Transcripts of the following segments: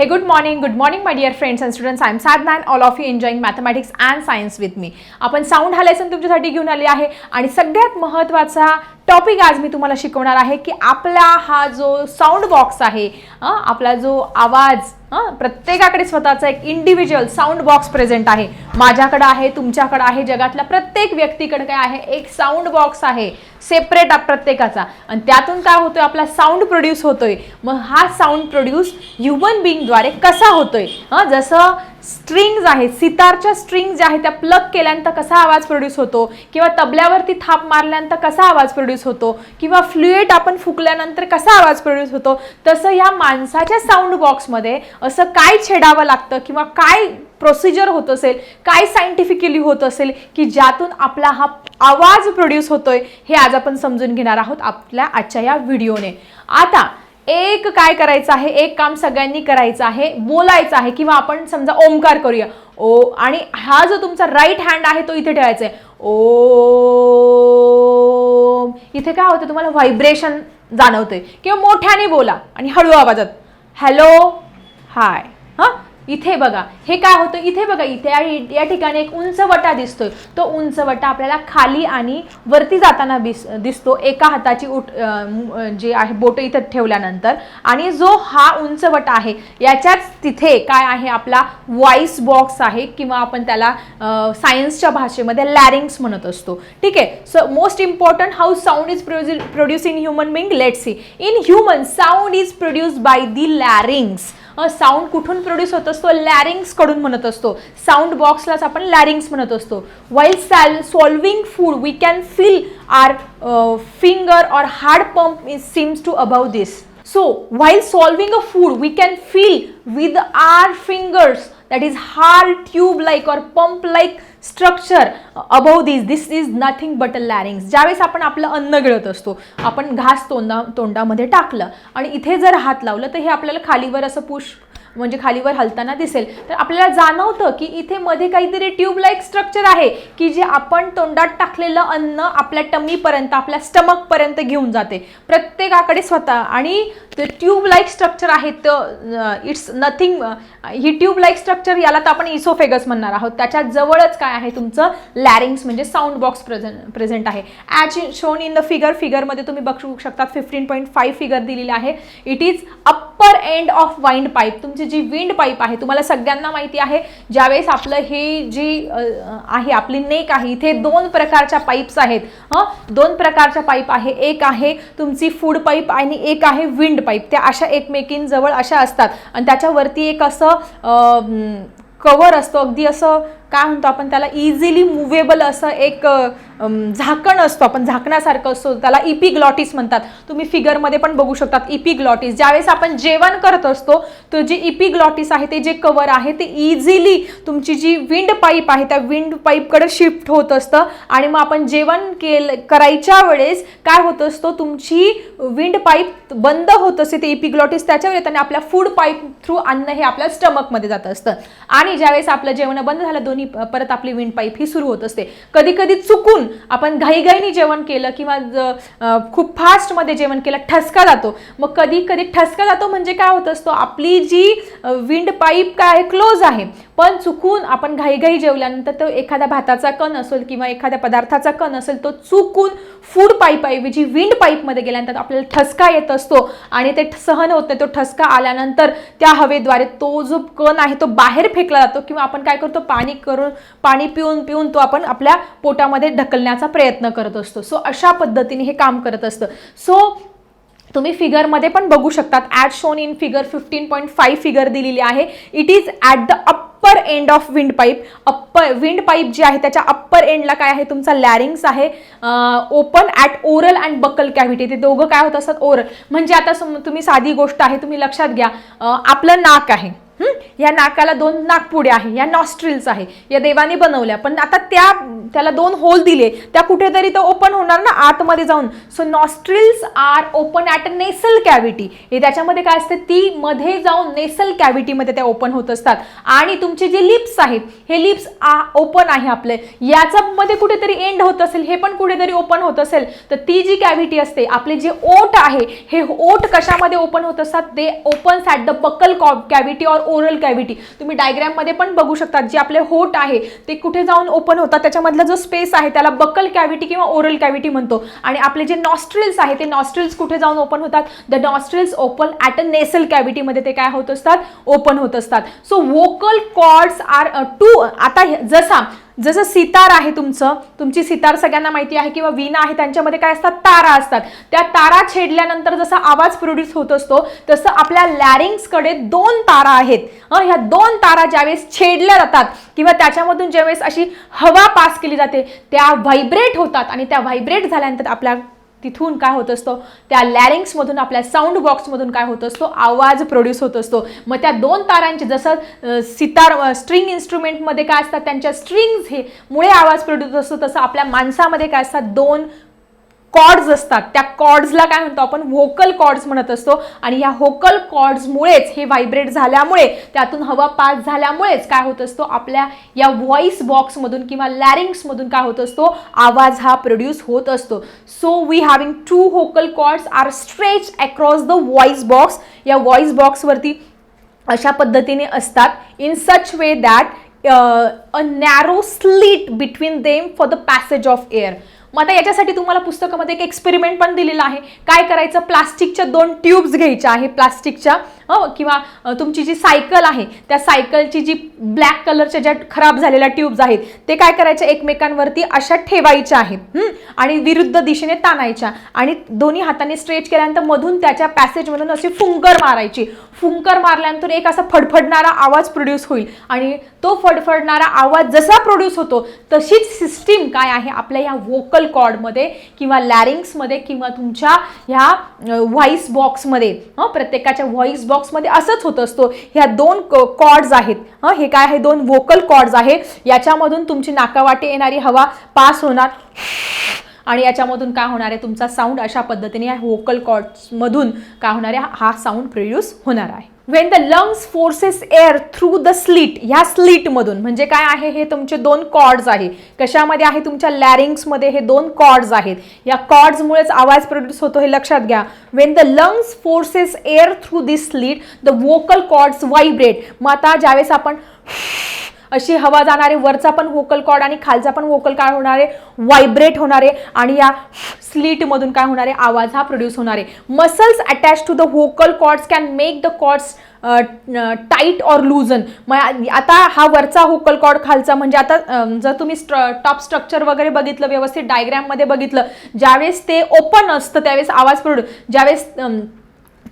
Hey good morning good morning my dear friends and students I am sad man all of you enjoying mathematics and science with me आपण sound हा lesson तुमच्यासाठी घेऊन आले आहे. आणि सगळ्यात महत्त्वाचा टॉपिक आज मी तुम्हाला शिकवणार आहे की आपला हा जो साऊंड बॉक्स आहे आपला जो आवाज प्रत्येकाकडे स्वतःचा एक इंडिव्हिज्युअल साऊंड बॉक्स प्रेझेंट आहे. माझ्याकडे आहे तुमच्याकडे आहे जगातल्या प्रत्येक व्यक्तीकडे काय आहे एक साऊंड बॉक्स आहे. सेपरेट प्रत्येकाचा. आणि त्यातून काय होतोय आपला साऊंड प्रोड्यूस होतोय. मग हा साऊंड प्रोड्यूस ह्युमन बिईंगद्वारे कसा होतोय? हां जसं स्ट्रिंग्ज आहेत. सितारच्या स्ट्रिंग ज्या आहेत त्या प्लग केल्यानंतर कसा आवाज प्रोड्यूस होतो? किंवा तबल्यावरती थाप मारल्यानंतर कसा आवाज प्रोड्यूस होतो? किंवा फ्लुएट आपण फुकल्यानंतर कसा आवाज प्रोड्यूस होतो? तसं या माणसाच्या साऊंड बॉक्समध्ये असं काय छेडावं लागतं? किंवा काय प्रोसिजर होत असेल? काय सायंटिफिकली होत असेल? की ज्यातून आपला हा आवाज प्रोड्यूस होतोय? हे आज आपण समजून घेणार आहोत आपल्या आजच्या या व्हिडिओने आता एक काय करायचं आहे? एक काम सगळ्यांनी करायचं आहे बोलायचं आहे किंवा आपण समजा ओमकार करूया. ओ आणि हा जो तुमचा राईट हँड आहे तो इथे ठेवायचा आहे. ओ इथे काय होतं तुम्हाला? व्हायब्रेशन जाणवते किंवा मोठ्याने बोला आणि हळू आवाजात. हॅलो हाय इथे बघा. हे काय होतं? इथे बघा इथे या- ठिकाणी एक उंच वटा दिसतोय. तो उंच वटा आपल्याला खाली आणि वरती जाताना दिस दिसतो. एका हाताची उठ जे आहे बोट इथं ठेवल्यानंतर. आणि जो हा उंच वटा आहे याच्याच तिथे काय आहे आपला व्हॉइस बॉक्स आहे किंवा आपण त्याला सायन्सच्या भाषेमध्ये लॅरिंग्स म्हणत असतो. ठीक आहे? So most important how sound is produce in human being let see in human sound is produce by the larynx sound कुठून प्रोड्यूस होत असतो? लॅरिंग्सकडून म्हणत असतो. साऊंड बॉक्सलाच आपण लॅरिंग्स म्हणत असतो. While cell swallowing food we can feel our finger or hard pump is seems to above this so while swallowing a food we can feel with our fingers that is hard tube like or pump like structure above this this is nothing but a larynx ज्यावेळेस आपण आपलं अन्न गिळत असतो आपण घास तोंडा तोंडामध्ये टाकलं आणि इथे जर हात लावलं तर हे आपल्याला खालीवर असं पुश म्हणजे खालीवर हलताना दिसेल. तर आपल्याला जाणवतं की इथे मध्ये काहीतरी ट्यूब लाईक स्ट्रक्चर आहे की जे आपण तोंडात टाकलेलं अन्न आपल्या टमीपर्यंत आपल्या स्टमकपर्यंत घेऊन जाते. प्रत्येकाकडे स्वतः आणि जे ट्यूब लाईक स्ट्रक्चर आहेत तर इट्स नथिंग ही ट्यूब लाईक स्ट्रक्चर याला तर आपण इसोफेगस म्हणणार आहोत. त्याच्या जवळच काय आहे तुमचं? लॅरिंग्स म्हणजे साऊंड बॉक्स प्रेझेंट प्रेझेंट आहे. As shown in the figure फिगरमध्ये तुम्ही बघू शकता फिफ्टीन पॉईंट फाईव्ह फिगर दिलेली आहे. It is upper end of windpipe तुमची जी विंड पाईप आहे तुम्हाला सगळ्यांना माहिती आहे ज्यावेळेस आपलं हे जी आहे आपली नेक आहे इथे दोन प्रकारच्या पाईप्स आहेत. हं? दोन प्रकारच्या पाईप आहे. एक आहे तुमची फूड पाईप आणि एक आहे विंड पाईप पाईप त्या अशा एकमेकींजवळ अशा असतात. आणि त्याच्यावरती एक असं कवर असतो. अगदी असं काय म्हणतो आपण त्याला इझिली मुव्हेबल असं एक झाकण असतो आपण झाकण्यासारखं असतो त्याला इपिग्लॉटिस म्हणतात. तुम्ही फिगरमध्ये पण बघू शकतात इपिग्लॉटिस ज्यावेळेस आपण जेवण करत असतो तर जे इपिग्लॉटिस आहे ते जे कवर आहे ते इझिली तुमची जी विंड पाईप आहे त्या विंड पाईपकडे शिफ्ट होत असतं. आणि मग आपण जेवण केलं करायच्या वेळेस काय होत असतो तुमची विंड पाईप बंद होत असते ते इपिग्लॉटिस त्याच्यावर येतं आणि आपल्या फूड पाईप थ्रू अन्न हे आपल्या स्टमकमध्ये जात असतं. आणि ज्यावेळेस आपलं जेवण बंद झालं दोन्ही प- परत आपली विंड पाईप ही सुरू होत असते. कधी कधी चुकून आपण घाईघाईने जेवण केलं किंवा खूप फास्टमध्ये जेवण केलं ठसका जातो. मग कधी कधी ठसका जातो म्हणजे काय होत असतो? आपली जी विंड पाईप काय आहे क्लोज आहे. पण चुकून आपण घाईघाई जेवल्यानंतर तो एखाद्या भाताचा कण असेल किंवा एखाद्या पदार्थाचा कण असेल तो चुकून फूड पाईप ऐवजी विंड पाईपमध्ये गेल्यानंतर आपल्याला ठसका येत असतो आणि ते सहन होत नाही. तो ठसका आल्यानंतर त्या हवेद्वारे तो जो कण आहे तो बाहेर फेकला जातो किंवा आपण काय करतो पाणी करून पाणी पिऊन पिऊन तो आपण आपल्या पोटामध्ये ढकलण्याचा प्रयत्न करत असतो. सो अशा पद्धतीने हे काम करत असतं. सो तुम्ही फिगरमध्ये पण बघू शकतात. At shown in figure fifteen point five figure दिलेली आहे. It is at the upper end of windpipe upper windpipe जी आहे त्याच्या अप्पर एंडला काय आहे? तुमचा लॅरिंग्स आहे. Open at oral and buccal cavity ते दोघं काय होत असतात? ओरल म्हणजे आता तुम्ही साधी गोष्ट आहे तुम्ही लक्षात घ्या. आपलं नाक आहे. या नाकाला दोन नाकपुड्या आहे या नॉस्ट्रिल्स आहे. या देवाने बनवल्या पण आता त्या त्याला दोन होल दिले. त्या कुठेतरी तर ओपन होणार ना आतमध्ये जाऊन. So nostrils are open at a nasal cavity हे त्याच्यामध्ये काय असते? ती मध्ये जाऊन नेसल कॅव्हिटीमध्ये त्या ओपन होत असतात. आणि तुमचे जे लिप्स आहेत हे लिप्स आ ओपन आहे आपले. याचा मध्ये कुठेतरी एंड होत असेल हे पण कुठेतरी ओपन होत असेल. तर ती जी कॅव्हिटी असते आपले जे ओट आहे हे ओट कशामध्ये ओपन होत असतात? ते opens at the buccal cavity or oral cavity. तुम्ही डायग्रॅममध्ये पण बघू शकता जे आपले होट आहे ते कुठे जाऊन ओपन होतात त्याच्यामधला जो स्पेस आहे त्याला बकल कॅव्हिटी किंवा ओरल कॅव्हिटी म्हणतो. आणि आपले जे नॉस्ट्रिल्स आहे ते नॉस्ट्रिल्स कुठे जाऊन ओपन होतात? The nostrils open at a nasal कॅव्हिटीमध्ये ते काय होत असतात? ओपन होत असतात. So vocal cords are two आता जसा जसं सितार आहे तुमचं तुमची सितार सगळ्यांना माहिती आहे किंवा वीणा आहे त्यांच्यामध्ये काय असतात? तारा असतात. त्या तारा छेडल्यानंतर जसा आवाज प्रोड्यूस होत असतो तसं आपल्या लॅरिंग्सकडे दोन तारा आहेत. हं, ह्या दोन तारा ज्यावेळेस छेडल्या जातात किंवा त्याच्यामधून ज्यावेळेस अशी हवा पास केली जाते त्या व्हायब्रेट होतात आणि त्या व्हायब्रेट झाल्यानंतर आपल्या तिथून काय होत असतो? त्या लॅरिंग्समधून आपल्या साऊंड बॉक्समधून काय होत असतो? आवाज प्रोड्यूस होत असतो. मग त्या दोन तारांचे जसं सितार स्ट्रिंग इन्स्ट्रुमेंटमध्ये काय असतात? त्यांच्या स्ट्रिंग्स हे मुळे आवाज प्रोड्यूस असतो. तसं आपल्या माणसामध्ये काय असतात? दोन कॉर्ड्स असतात. त्या कॉर्ड्सला काय म्हणतो आपण? व्होकल कॉर्ड्स म्हणत असतो. आणि ह्या व्होकल कॉर्ड्समुळेच हे व्हायब्रेट झाल्यामुळे त्यातून हवा पास झाल्यामुळेच काय होत असतो? आपल्या या व्हॉइस बॉक्समधून किंवा लॅरिंग्समधून काय होत असतो? आवाज हा प्रोड्यूस होत असतो. So we having two vocal cords are stretch across the voice box या व्हॉइस बॉक्सवरती अशा पद्धतीने असतात. In such way that a narrow slit between them for the passage of air मग आता याच्यासाठी तुम्हाला पुस्तकामध्ये एक एक्सपेरिमेंट पण दिलेला आहे. काय करायचं? प्लास्टिकच्या दोन ट्यूब्स घ्यायच्या आहे. प्लास्टिकच्या हं, किंवा तुमची जी सायकल आहे त्या सायकलची जी ब्लॅक कलरच्या ज्या खराब झालेल्या ट्यूब्स आहेत ते काय करायच्या एकमेकांवरती अशा ठेवायच्या आहेत आणि विरुद्ध दिशेने ताणायच्या. आणि दोन्ही हाताने स्ट्रेच केल्यानंतर मधून त्याच्या पॅसेजमधून अशी फुंकर मारायची. फुंकर मारल्यानंतर एक असा फडफडणारा आवाज प्रोड्यूस होईल. आणि तो फडफडणारा आवाज जसा प्रोड्यूस होतो तशीच सिस्टीम काय आहे? आपल्या या व्होकल कॉर्डमध्ये किंवा लॅरिंग्समध्ये किंवा तुमच्या ह्या व्हॉइस बॉक्समध्ये हं प्रत्येकाच्या व्हॉइस बॉक्समध्ये असंच होत असतो. ह्या दोन कॉर्ड्स आहेत. हं हे काय आहे? दोन व्होकल कॉर्ड्स आहे. याच्यामधून तुमची नाकावाटी येणारी हवा पास होणार. आणि याच्यामधून काय होणार आहे? तुमचा साऊंड अशा पद्धतीने या व्होकल कॉर्ड्समधून काय होणार आहे? हा साऊंड प्रोड्यूस होणार आहे. When the lungs forces air through the slit ह्या स्लीटमधून म्हणजे काय आहे? हे तुमचे दोन कॉर्ड्स आहे. कशामध्ये आहे? तुमच्या लॅरिंग्समध्ये हे दोन कॉर्ड्स आहेत. या कॉर्ड्समुळेच आवाज प्रोड्यूस होतो हे लक्षात घ्या. When the lungs forces air through this slit the vocal cords vibrate मग आता ज्यावेळेस आपण अशी हवा जाणारे वरचा पण व्होकल कॉर्ड आणि खालचा पण व्होकल काय होणारे व्हायब्रेट होणारे आणि या स्लीटमधून काय होणारे आवाज हा प्रोड्यूस होणारे. Muscles attach to the vocal cords can make the cords tight or loosen मग आता हा वरचा होकल कॉर्ड खालचा म्हणजे आता जर तुम्ही टॉप स्ट्रक्चर वगैरे बघितलं व्यवस्थित डायग्रॅममध्ये बघितलं ज्यावेळेस ते ओपन असतं त्यावेळेस आवाज प्रोड्यू ज्यावेळेस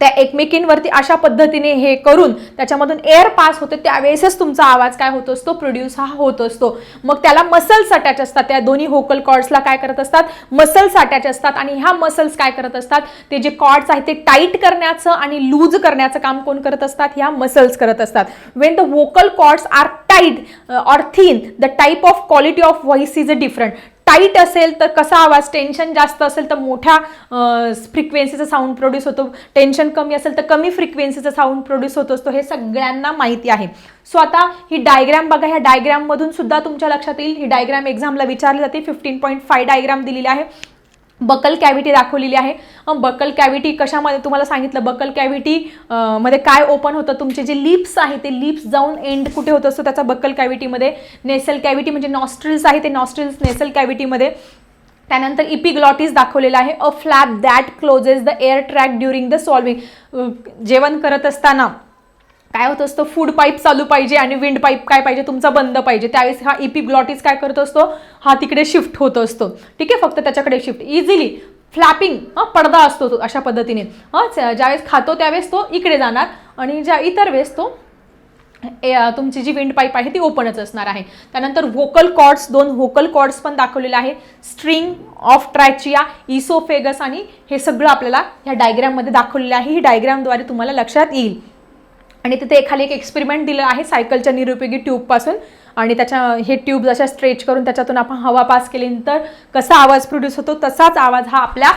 त्या एकमेकींवरती अशा पद्धतीने हे करून त्याच्यामधून एअर पास होते त्यावेळेसच तुमचा आवाज काय होत असतो? प्रोड्यूस हा होत असतो. मग त्याला मसल्स अटॅच असतात. त्या दोन्ही होकल कॉर्ड्सला काय करत असतात? मसल्स अटॅच असतात आणि ह्या मसल्स काय करत असतात? ते जे कॉर्ड्स आहेत ते टाईट करण्याचं आणि लूज करण्याचं काम कोण करत असतात? ह्या मसल्स करत असतात. When the vocal cords are tight or thin the type of quality of voice is a different tight असेल तर कसा आवाज टेन्शन जास्त असेल तर मोठ्या फ्रिक्वेन्सीचा साऊंड प्रोड्यूस होतो. टेन्शन कमी असेल तर कमी फ्रिक्वेन्सीचा साऊंड प्रोड्यूस होत असतो. हे सगळ्यांना माहिती आहे. सो आता ही डायग्राम बघा. ह्या डायग्राममधून सुद्धा तुमच्या लक्षात येईल. ही डायग्राम एक्झामला विचारली जाते. फिफ्टीन पॉईंट फाय डायग्राम दिलेली आहे. बकल कॅव्हिटी दाखवलेली आहे. बकल कॅव्हिटी कशामध्ये तुम्हाला सांगितलं? बकल कॅव्हिटी मध्ये काय ओपन होतं? तुमचे जे लिप्स आहे ते लिप्स जाऊन एंड कुठे होत? असतो त्याचा बकल कॅव्हिटीमध्ये नेसल कॅव्हिटी म्हणजे नॉस्ट्रिल्स आहे ते नॉस्ट्रिल्स नेसल कॅव्हिटीमध्ये त्यानंतर इपिग्लॉटिस दाखवलेला आहे. A flap that closes the air track during the swallowing जेवण करत असताना काय होत असतं? फूड पाईप चालू पाहिजे आणि विंड पाईप काय पाहिजे? तुमचा बंद पाहिजे. त्यावेळेस हा इपिग्लॉटिस काय करत असतो? हा तिकडे शिफ्ट होत असतो. ठीक आहे? फक्त त्याच्याकडे शिफ्ट इझिली फ्लॅपिंग हा पडदा असतो तो अशा पद्धतीने. हां ज्यावेळेस खातो त्यावेळेस तो इकडे जाणार आणि ज्या इतर वेळेस तो ए- तुमची जी विंड पाईप आहे ती ओपनच असणार आहे. त्यानंतर व्होकल कॉर्ड्स दोन व्होकल कॉर्ड्स पण दाखवलेले आहे. स्ट्रिंग ऑफ ट्रॅचिया इसोफेगस आणि हे सगळं आपल्याला ह्या डायग्रॅममध्ये दाखवलेलं आहे. ही डायग्रॅमद्वारे तुम्हाला लक्षात येईल. आणि तिथे खाली एक एक्सपेरिमेंट दिलं आहे सायकलच्या निरुपयोगी ट्यूबपासून आणि त्याच्या हे ट्यूब जशा स्ट्रेच करून त्याच्यातून आपण हवा पास केल्यानंतर तर कसा आवाज प्रोड्यूस होतो तसाच आवाज हा आपल्या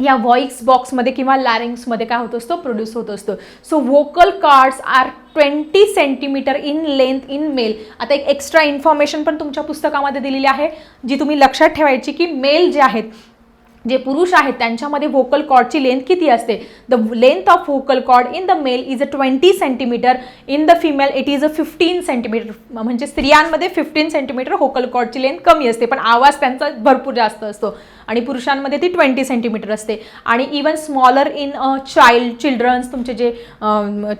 या व्हॉइस बॉक्समध्ये किंवा लॅरिंग्समध्ये काय होत असतो प्रोड्यूस होत असतो. So vocal cords are twenty centimeter in length in male आता एक एक्स्ट्रा इन्फॉर्मेशन पण तुमच्या पुस्तकामध्ये दिलेली आहे जी तुम्ही लक्षात ठेवायची की मेल जे आहेत जे पुरुष आहेत त्यांच्यामध्ये व्होकल कॉर्डची लेंथ किती असते? The length of vocal cord in the male is a twenty centimeter in the female it is a fifteen centimeter म्हणजे स्त्रियांमध्ये फिफ्टीन सेंटीमीटर व्होकल कॉर्डची लेंथ कमी असते पण आवाज त्यांचा भरपूर जास्त असतो. आणि पुरुषांमध्ये ती ट्वेंटी सेंटीमीटर असते. आणि even smaller in child childrens तुमचे जे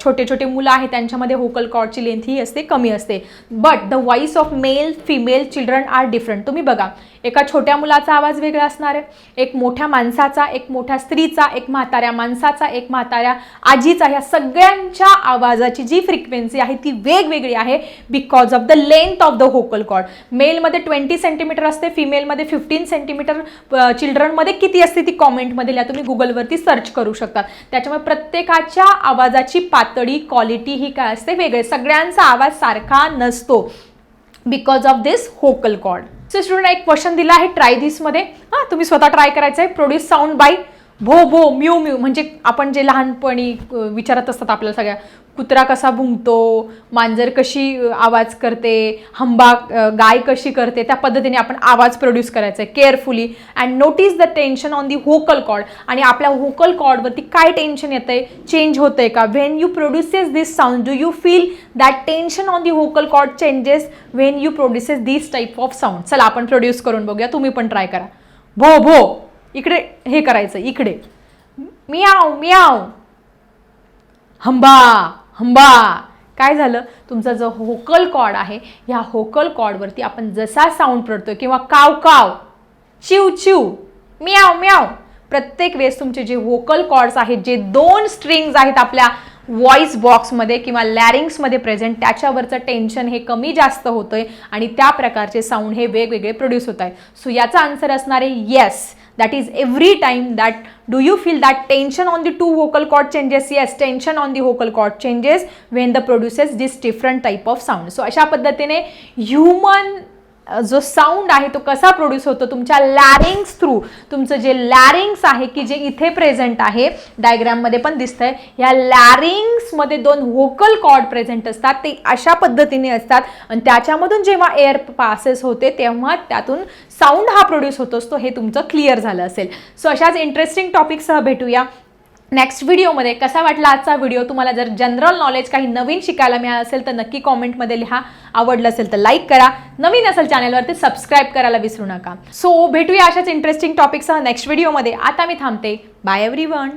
छोटे छोटे मुलं आहेत त्यांच्यामध्ये व्होकल कॉर्डची लेंथ ही असते कमी असते. But the voice of male female children are different तुम्ही बघा एका छोट्या मुलाचा आवाज वेगळा असणार आहे. एक मोठ्या माणसाचा एक मोठ्या स्त्रीचा एक म्हाताऱ्या माणसाचा एक म्हाताऱ्या आजीचा ह्या सगळ्यांच्या आवाजाची जी फ्रिक्वेन्सी आहे ती वेगवेगळी आहे because of the length of the vocal cord मेलमध्ये twenty centimetre असते फिमेलमध्ये फिफ्टीन सेंटीमीटर चिल्ड्रनमध्ये किती असते ती कॉमेंटमध्ये लिहा तुम्ही गुगलवरती सर्च करू शकता. त्याच्यामुळे प्रत्येकाच्या आवाजाची पातळी क्वालिटी ही काय असते? वेगळे. सगळ्यांचा आवाज सारखा नसतो because of this vocal cord student एक क्वेश्चन दिला आहे ट्राय दिसमध्ये हां तुम्ही स्वतः ट्राय करायचं आहे प्रोड्यूस साऊंड बाय भो भो म्यू म्यू. म्हणजे आपण जे लहानपणी विचारत असतात आपल्याला सगळ्या कुत्रा कसा भुंकतो मांजर कशी आवाज करते हंबा गाय कशी करते त्या पद्धतीने आपण आवाज प्रोड्यूस करायचा आहे carefully and notice the tension on the vocal cord आणि आपल्या व्होकल कॉर्डवरती काय टेन्शन येतं आहे चेंज होतं आहे का? When you produces this sound do you feel that tension on the vocal cord changes when you produces this type of sound चला आपण प्रोड्यूस करून बघूया. तुम्ही पण ट्राय करा. भो भो. इकडे हे करायचं इकडे. मियाव मियाव. हंबा हंबा. काय झालं? तुमचा जो होकल कॉड आहे ह्या होकल कॉडवरती आपण जसा साऊंड पडतोय किंवा काव काव चिव चिव म्याव म्याव. प्रत्येक वेळेस तुमचे जे व्होकल कॉर्ड्स आहेत जे दोन स्ट्रिंग्ज आहेत आपल्या व्हॉइस बॉक्समध्ये किंवा लॅरिंग्समध्ये प्रेझेंट त्याच्यावरचं टेन्शन हे कमी जास्त होतं आहे आणि त्या प्रकारचे साऊंड हे वेगवेगळे प्रोड्यूस होत आहे सो याचा आन्सर असणार आहे yes that is every time that do you feel that tension on the two vocal cord changes yes tension on the vocal cord changes when the produces this different type of sound so अशा पद्धतीने human जो sound आहे तो कसा produce होतो तुमच्या लॅरिंग्स through तुमचं जे लॅरिंग्स आहे की जे इथे प्रेझेंट आहे डायग्राममध्ये पण दिसतंय. या लॅरिंग्समध्ये दोन व्होकल कॉर्ड प्रेझेंट असतात ते अशा पद्धतीने असतात. आणि त्याच्यामधून जेव्हा एअर पासेस होते तेव्हा त्यातून साऊंड हा प्रोड्यूस होत असतो हे तुमचं क्लिअर झालं असेल. सो अशाच इंटरेस्टिंग टॉपिकसह भेटूया. नेक्स्ट व्हिडिओमध्ये कसा वाटला आजचा व्हिडिओ तुम्हाला जर जनरल नॉलेज काही नवीन शिकायला मिळालं असेल तर नक्की कॉमेंटमध्ये लिहा. आवडलं असेल तर लाईक करा. नवीन असेल चॅनलवरती सबस्क्राईब करायला विसरू नका. सो भेटूया अशाच इंटरेस्टिंग टॉपिकसह नेक्स्ट व्हिडिओमध्ये आता मी थांबते. Bye every one